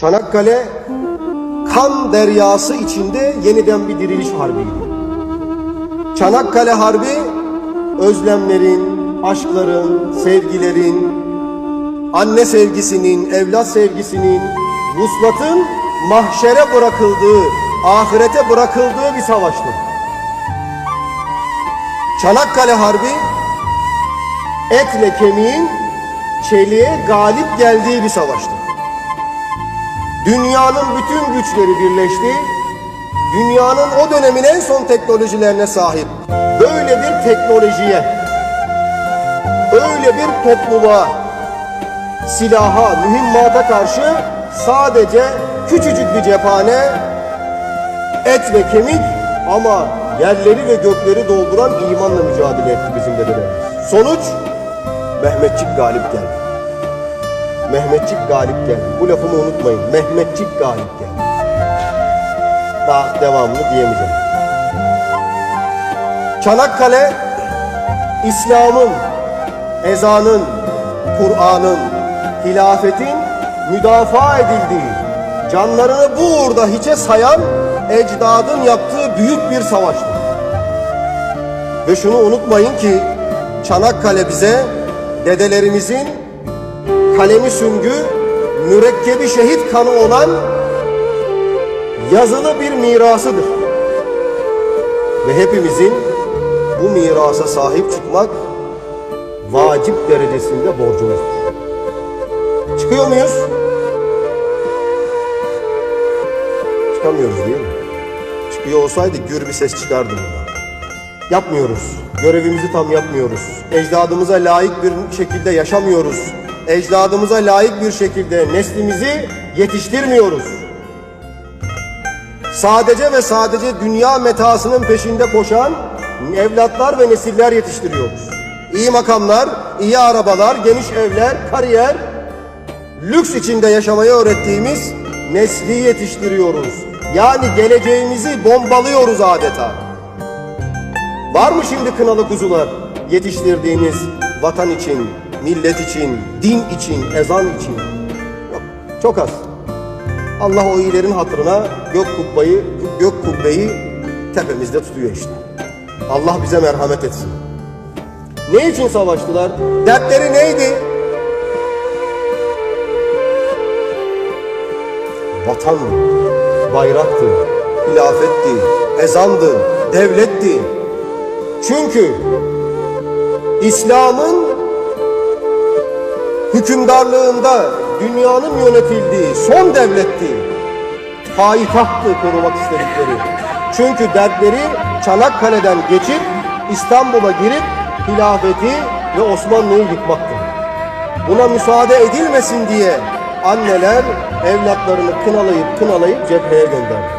Çanakkale kan deryası içinde yeniden bir diriliş harbiydi. Çanakkale Harbi özlemlerin, aşkların, sevgilerin, anne sevgisinin, evlat sevgisinin, vuslatın mahşere bırakıldığı, ahirete bırakıldığı bir savaştı. Çanakkale Harbi etle kemiğin çeliğe galip geldiği bir savaştı. Dünyanın bütün güçleri birleşti. Dünyanın o dönemin en son teknolojilerine sahip böyle bir teknolojiye, öyle bir topluluğa, silaha, mühimmata karşı sadece küçücük bir cephane, et ve kemik ama yerleri ve gökleri dolduran imanla mücadele etti bizim dedelerimiz. Sonuç Mehmetçik galip geldi. Mehmetçik galip geldi. Bu lafımı unutmayın. Mehmetçik galip geldi. Daha devamını diyemeyeceğim. Çanakkale İslam'ın, ezanın, Kur'an'ın, hilafetin müdafaa edildiği, canlarını bu uğurda hiçe sayan ecdadın yaptığı büyük bir savaştı. Ve şunu unutmayın ki Çanakkale bize dedelerimizin kalemi süngü, mürekkebi şehit kanı olan yazılı bir mirasıdır. Ve hepimizin bu mirasa sahip çıkmak vacip derecesinde borcumuzdur. Çıkıyor muyuz? Çıkamıyoruz değil mi? Çıkıyor olsaydı gür bir ses çıkardı buradan. Yapmıyoruz. Görevimizi tam yapmıyoruz. Ecdadımıza layık bir şekilde yaşamıyoruz. Ecdadımıza layık bir şekilde neslimizi yetiştirmiyoruz. Sadece ve sadece dünya metasının peşinde koşan evlatlar ve nesiller yetiştiriyoruz. İyi makamlar, iyi arabalar, geniş evler, kariyer, lüks içinde yaşamayı öğrettiğimiz nesli yetiştiriyoruz. Yani geleceğimizi bombalıyoruz adeta. Var mı şimdi kınalı kuzular yetiştirdiğiniz vatan için, millet için, din için, ezan için? Yok, çok az. Allah o iyilerin hatırına gök kubbayı, gök kubbeyi tepemizde tutuyor işte. Allah bize merhamet etsin. Ne için savaştılar? Dertleri neydi? Vatan, bayraktı, hilafetti, ezandı, devletti. Çünkü İslam'ın hükümdarlığında dünyanın yönetildiği son devletti. Payitahttı korumak istedikleri. Çünkü dertleri Çanakkale'den geçip İstanbul'a girip hilafeti ve Osmanlı'yı yıkmaktı. Buna müsaade edilmesin diye anneler evlatlarını kınalayıp kınalayıp cepheye gönderdi.